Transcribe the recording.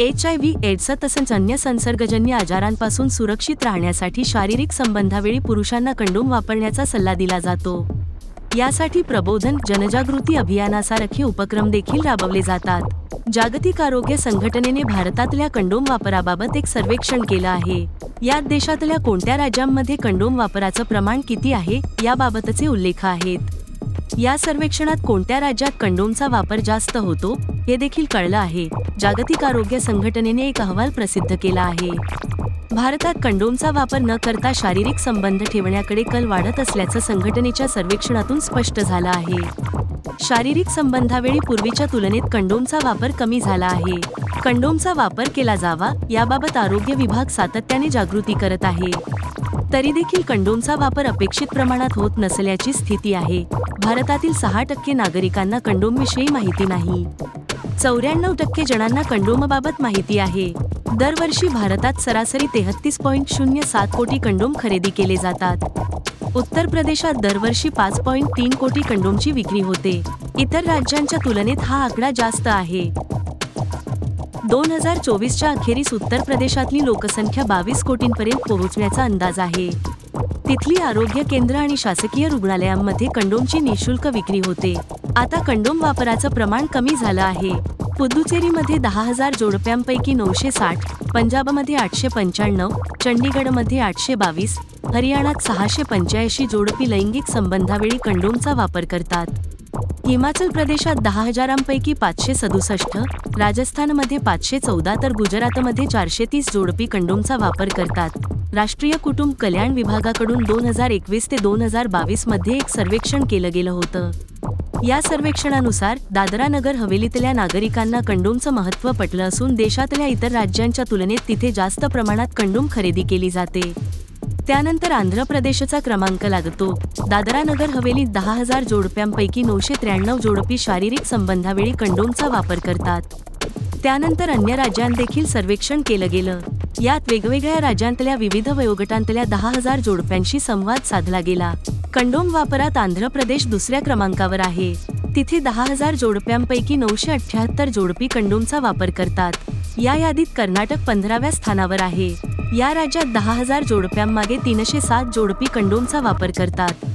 H I V AIDS तसंच अन्य संसर्गजन्य आजारांपासून सुरक्षित राहण्यासाठी शारीरिक संबंधावेळी पुरुषांना कंडोम वापरण्याचा सल्ला दिला जातो. यासाठी प्रबोधन जनजागृती अभियानासारखे उपक्रम देखील राबवले जातात. जागतिक आरोग्य संघटनेने भारतातल्या कंडोम वापराबाबत एक सर्वेक्षण केलं आहे. यात देशातल्या कोणत्या राज्यांमध्ये कंडोम वापराचं प्रमाण किती आहे याबाबतचे उल्लेख आहेत. या सर्वेक्षणात कोणत्या राज्यात कंडोमचा वापर जास्त होतो हे देखील कळलं आहे. जागतिक आरोग्य संघटनेने एक अहवाल प्रसिद्ध केला आहे. भारतात कंडोमचा वापर न करता शारीरिक संबंध ठेवण्याकडे कल वाढत असल्याचं संघटनेच्या सर्वेक्षणातून स्पष्ट झालं आहे. शारीरिक संबंधावेळी पूर्वीच्या तुलनेत कंडोमचा वापर कमी झाला आहे. कंडोमचा वापर केला जावा याबाबत आरोग्य विभाग सातत्याने जागृती करत आहे. तरी देखील कंडोमचा वापर अपेक्षित प्रमाणात होत नसल्याची स्थिती आहे. भारतातील सहा टक्के नागरिकांना कंडोमविषयी माहिती नाही. चौऱ्याण्णव टक्के जणांना कंडोमबाबत माहिती आहे. दरवर्षी भारतात सरासरी तेहत्तीस पॉईंट शून्य सात कोटी कंडोम खरेदी केले जातात. उत्तर प्रदेशात दरवर्षी पाच पॉईंट तीन कोटी कंडोमची विक्री होते. इतर राज्यांच्या तुलनेत हा आकडा जास्त आहे. दोन हजार चोवीसच्या अखेरीस उत्तर प्रदेशातली लोकसंख्या बावीस कोटींपर्यंत पोहोचण्याचा अंदाज आहे. तिथली आरोग्य केंद्र आणि शासकीय रुग्णालयांमध्ये कंडोमची निशुल्क विक्री होते. आता कंडोम वापराचं प्रमाण कमी झालं आहे. पुदुचेरीमध्ये दहा हजार जोडप्यांपैकी नऊशे साठ पंजाबमध्ये आठशे पंच्याण्णव चंडीगडमध्ये आठशे बावीस हरियाणात सहाशे पंच्याऐंशी जोडपी लैंगिक संबंधावेळी कंडोमचा वापर करतात. हिमाचल प्रदेशात दहा हजारांपैकी पाचशे सदुसष्ट राजस्थानमध्ये पाचशे चौदा तर गुजरातमध्ये चारशे तीस जोडपी कंडोमचा वापर करतात. राष्ट्रीय कुटुंब कल्याण विभागाकडून दोन हजार एकवीस ते दोन हजार बावीसमध्ये एक सर्वेक्षण केलं गेलं होतं. या सर्वेक्षणानुसार दादरा नगर हवेलीतल्या नागरिकांना कंडोमचं महत्त्व पटलं असून देशातल्या इतर राज्यांच्या तुलनेत तिथे जास्त प्रमाणात कंडोम खरेदी केली जाते. त्यानंतर आंध्र प्रदेशचा क्रमांक लागतो. दादरा नगर हवेलीत दहा हजार जोडप्यांपैकी नऊशे त्र्याण्णव जोडपी शारीरिक संबंधावेळी कंडोमचा वापर करतात. त्यानंतर अन्य राज्यांत देखील सर्वेक्षण केलं गेलं. यात वेगवेगळ्या राज्यांतल्या विविध वयोगटांतल्या दहा हजार जोडप्यांशी संवाद साधला गेला. कंडोम वापरात आंध्र प्रदेश दुसऱ्या क्रमांकावर आहे. तिथे दहा हजार जोडप्यांपैकी नऊशे अठ्ठ्याहत्तर जोडपी कंडोमचा वापर करतात. या यादीत कर्नाटक पंधराव्या स्थानावर आहे. या राज्यात दहा हजार जोडप्यांमागे तीनशे सात जोडपी कंडोमचा वापर करतात.